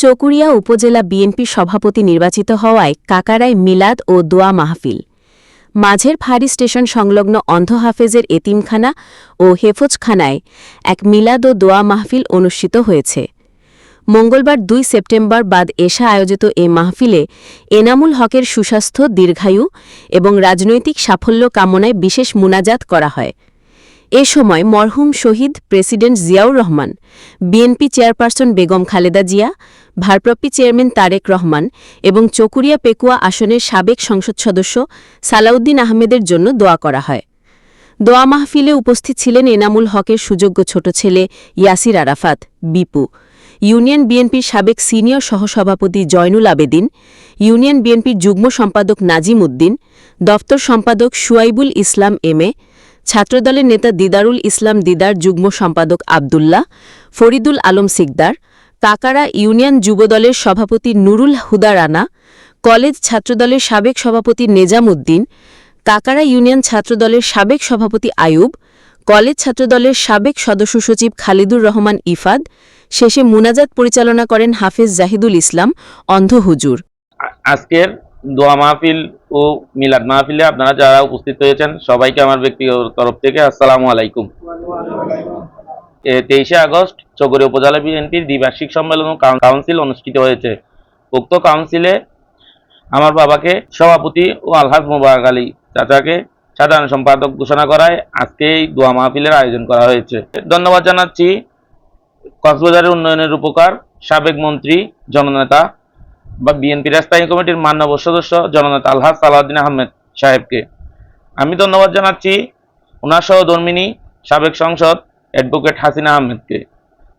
চকুরিয়া উপজেলা বিএনপির সভাপতি নির্বাচিত হওয়ায় কাকারায় মিলাদ ও দোয়া মাহফিল। মাঝের ফাঁড়ি স্টেশন সংলগ্ন অন্ধ হাফেজের এতিমখানা ও হেফজখানায় এক মিলাদ ও দোয়া মাহফিল অনুষ্ঠিত হয়েছে। মঙ্গলবার দুই সেপ্টেম্বর বাদ এশা আয়োজিত এ মাহফিলে এনামুল হকের সুস্বাস্থ্য, দীর্ঘায়ু এবং রাজনৈতিক সাফল্য কামনায় বিশেষ মুনাজাত করা হয়। এ সময় মরহুম শহীদ president Ziaur Rahman, BNP chairperson Begum Khaleda Zia, ভারপ্রাপ্তি chairman Tarique Rahman এবং চকুরিয়া পেকুয়া আসনের সাবেক সংসদ সদস্য সালাউদ্দিন আহমেদের জন্য দোয়া করা হয়। দোয়া মাহফিলে উপস্থিত ছিলেন এনামুল হকের সুযোগ্য ছোট ছেলে ইয়াসির আরাফাত, বিপু, ইউনিয়ন বিএনপির সাবেক সিনিয়র সহসভাপতি জয়নুল আবেদিন, ইউনিয়ন বিএনপির যুগ্ম সম্পাদক নাজিম উদ্দিন দফতর সম্পাদক সুয়াইবুল ইসলাম এম এ ছাত্রদলের নেতা দিদারুল ইসলাম দিদার যুগ্ম সম্পাদক আবদুল্লাহ, ফরিদুল আলম সিকদার, কাকারা ইউনিয়ন যুবদলের সভাপতি নুরুল হুদা রানা, কলেজ ছাত্রদলের সাবেক সভাপতি নেজাম উদ্দিন কাকারা ইউনিয়ন ছাত্রদলের সাবেক সভাপতি আয়ুব, কলেজ ছাত্রদলের সাবেক সদস্য সচিব খালিদুর রহমান ইফাদ, শেষে মুনাজাত পরিচালনা করেন হাফেজ জাহিদুল ইসলাম অন্ধ হুজুর। আজকের দোয়া মাহফিল ও মিলাদ মাহফিলে আপনারা যারা উপস্থিত হয়েছেন সবাইকে আমার ব্যক্তিগত তরফ থেকে আসসালামু আলাইকুম। তেইশে আগস্ট চকরি উপজেলা বিএনপির দ্বিবার্ষিক সম্মেলন কাউন্সিল অনুষ্ঠিত হয়েছে। উক্ত কাউন্সিলে আমার বাবাকে সভাপতি ও আলহাজ মুবারক আলী চাচাকে সাধারণ সম্পাদক ঘোষণা করায় আজকে এই দোয়া মাহফিলের আয়োজন করা হয়েছে। ধন্যবাদ জানাচ্ছি কক্সবাজারের উন্নয়নের উপকার সাবেক মন্ত্রী, জননেতা বা বিএনপির স্থায়ী কমিটির মান্যবর সদস্য জননেতা আলহাজ সালাউদ্দিন আহমেদ সাহেবকে। আমি ধন্যবাদ জানাচ্ছি ওনার সহধর্মিনী সাবেক সংসদ অ্যাডভোকেট হাসিনা আহমেদকে।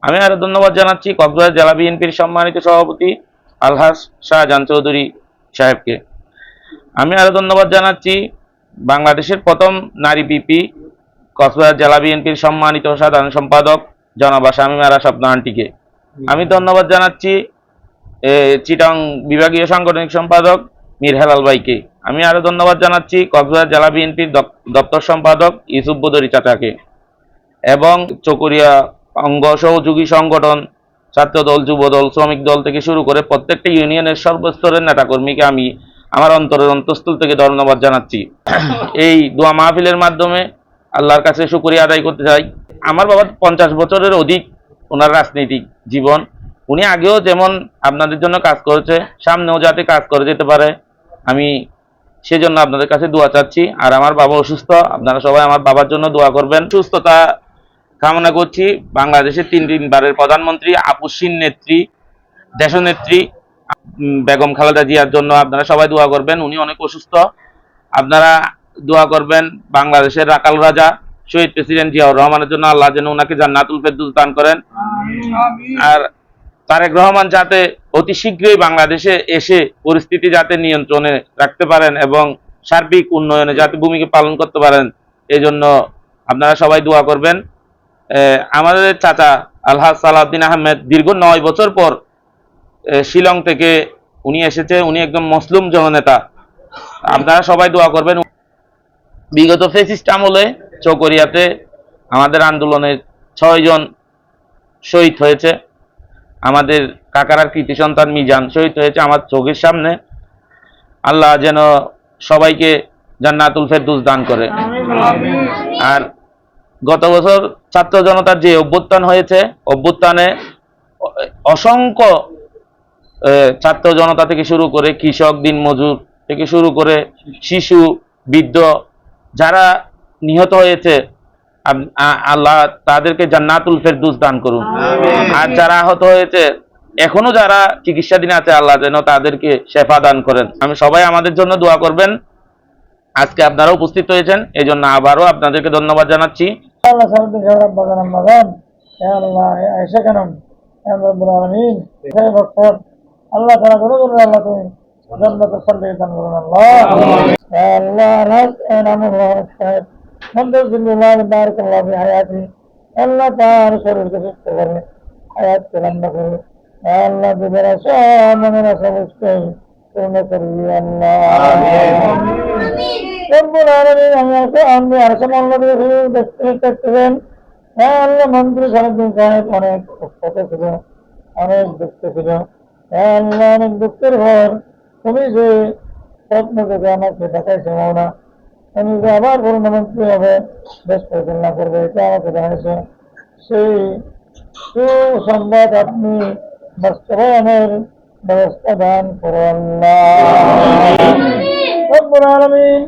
আমি আরও ধন্যবাদ জানাচ্ছি কক্সবাজার জেলা বিএনপির সম্মানিত সভাপতি আলহাজ শাহজাহান চৌধুরী সাহেবকে। আমি আরও ধন্যবাদ জানাচ্ছি বাংলাদেশের প্রথম নারী পিপি কক্সবাজার জেলা বিএনপির সম্মানিত সাধারণ সম্পাদক জনাবা আরা স্বপ্ন আন্টিকে। আমি ধন্যবাদ জানাচ্ছি চিটাং বিভাগীয় সাংগঠনিক সম্পাদক মীর হেলাল ভাইকে। আমি আরও ধন্যবাদ জানাচ্ছি কক্সবাজার জেলা বিএনপির দপ্তর সম্পাদক ইউসুফ বদরি চাচাকে এবং চকরিয়া অঙ্গ সহযোগী সংগঠন, ছাত্র দল, যুব দল, শ্রমিক দল থেকে শুরু করে প্রত্যেকটা ইউনিয়নের সর্বস্তরের নেতাকর্মীকে আমি আমার অন্তরের অন্তঃস্থল থেকে ধন্যবাদ জানাচ্ছি। এই দোয়া মাহফিলের মাধ্যমে আল্লাহর কাছে শুকরিয়া আদায় করতে চাই। আমার বাবা পঞ্চাশ বছরের অধিক ওনার রাজনৈতিক জীবন উনি আগেও যেমন আপনাদের জন্য কাজ করেছে সামনেও যাতে কাজ করে যেতে পারে। আমি সেজন্য আপনাদের কাছে দোয়া চাচ্ছি। আর আমার বাবা অসুস্থ আপনারা সবাই আমার বাবার জন্য দোয়া করবেন। সুস্থতা কামনা করছি বাংলাদেশের তিন তিনবারের প্রধানমন্ত্রী আপুসিন নেত্রী দেশনেত্রী উম, বেগম খালেদা জিয়ার জন্য আপনারা সবাই দোয়া করবেন। উনি অনেক অসুস্থ। আপনারা দোয়া করবেন বাংলাদেশের রাকাল রাজা শহীদ প্রেসিডেন্ট জিয়াউর রহমানের জন্য আল্লাহ যেন ওনাকে জান্নাতুল ফেরদৌস দান করেন। আর তারেক রহমান যাতে অতি শীঘ্রই বাংলাদেশে এসে পরিস্থিতি যাতে নিয়ন্ত্রণে রাখতে পারেন এবং সার্বিক উন্নয়নে যাতে ভূমিকা পালন করতে পারেন এই জন্য আপনারা সবাই দোয়া করবেন। আমাদের চাচা আলহাজ সালাউদ্দিন আহমেদ দীর্ঘ নয় বছর পর শিলং থেকে উনি এসেছে, উনি একদম মুসলিম জননেতা। আপনারা সবাই দোয়া করবেন। বিগত ফেসিস্ট আমলে চকরিয়াতে আমাদের আন্দোলনের ছয়জন শহীদ হয়েছে। আমাদের কাকারার কৃতি সন্তান মিজান শহীদ হয়েছে আমার চোখের সামনে। আল্লাহ যেন সবাইকে জান্নাতুল ফেরদুস দান করে। আর গত বছর ছাত্র জনতার যে অভ্যুত্থান হয়েছে, অভ্যুত্থানে অসংখ্য ছাত্র জনতা থেকে শুরু করে কৃষক, দিন মজুর থেকে শুরু করে শিশু, বৃদ্ধ যারা নিহত হয়েছে আল্লাহ তাদেরকে জান্নাতুল ফেরদৌস দান করুন। আর যারা আহত হয়েছে এখনও যারা চিকিৎসাধীন আছে আল্লাহ যেন তাদেরকে শেফা দান করেন। আমি সবাই আমাদের জন্য দোয়া করবেন। আজকে আপনারা উপস্থিত হয়েছেন এই জন্য আবারও আপনাদেরকে ধন্যবাদ জানাচ্ছি। আল্লাহ করে তুমি দান করুন বারাকাল্লাহু ফি হায়াতি আল্লাহ তাআলা শরীরকে সুস্থ আল্লাহ পূর্ণ করি আল্লাহ আমাকে আমি আর সামনে দেখতেছেন হ্যাঁ আল্লাহ মন্ত্রী সারাদিন সাহেব অনেক কষ্ট ছিল অনেক দুঃখ ছিল হে আল্লাহ অনেক দুঃখের ঘর তুমি যে স্বপ্ন থেকে আমাকে দেখাইছো মাওনা আমি যে আবার প্রধানমন্ত্রী হবে দেশ পরিচালনা করবে, এটা আমাকে জানিয়েছে। সেই সুসংবাদ আপনি বাস্তবায়নের ব্যবস্থা দান করো আল্লাহ রব্বুল আলামিন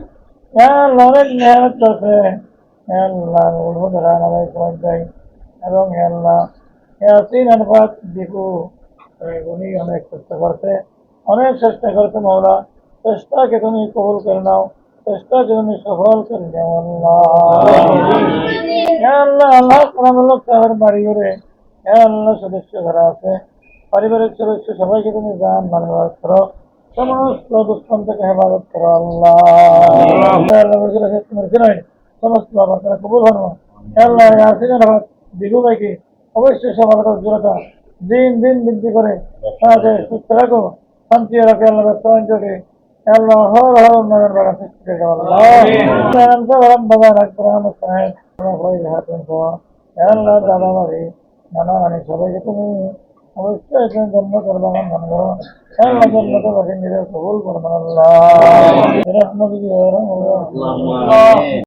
অনেক যাই এবং অনেক চেষ্টা করছে। অনেক চেষ্টা করছে মৌলা চেষ্টাকে তুমি কবুল করে নাও। চেষ্টাকে তুমি সফল করে নাও আল্লাহ আল্লাহ সালামুল্লাহ সাহেবের বাড়ি ঘরে আল্লাহ সদস্য যারা আছে পারিবারিক সদস্য সবাইকে তুমি জান মানবাদ করো। সমস্ত দুষ্কর্ম থেকে হেফাজত করো আল্লাহ। তোমার সমস্ত আবার তারা কবুল হন আল্লাহ বিভু ভাইকে অবশ্যই সফলতা জোরতা দিন দিন বৃদ্ধি করে সুস্থ রাখো। শান্তি রাখে আল্লাহ আল্লাহ হর হর উন্নয়ন বাড়া সৃষ্টি করে আল্লাহ ربنا اكرم السعيد وخيرات আল্লাহ দাদা বাড়ি নানা অনেক সবাইকে তুমি অবশ্যই তুমি জন্ম করবে আমার মনে করো আল্লাহ জন্মতে বসে নিজের কবুল করবেন আল্লাহ রহমত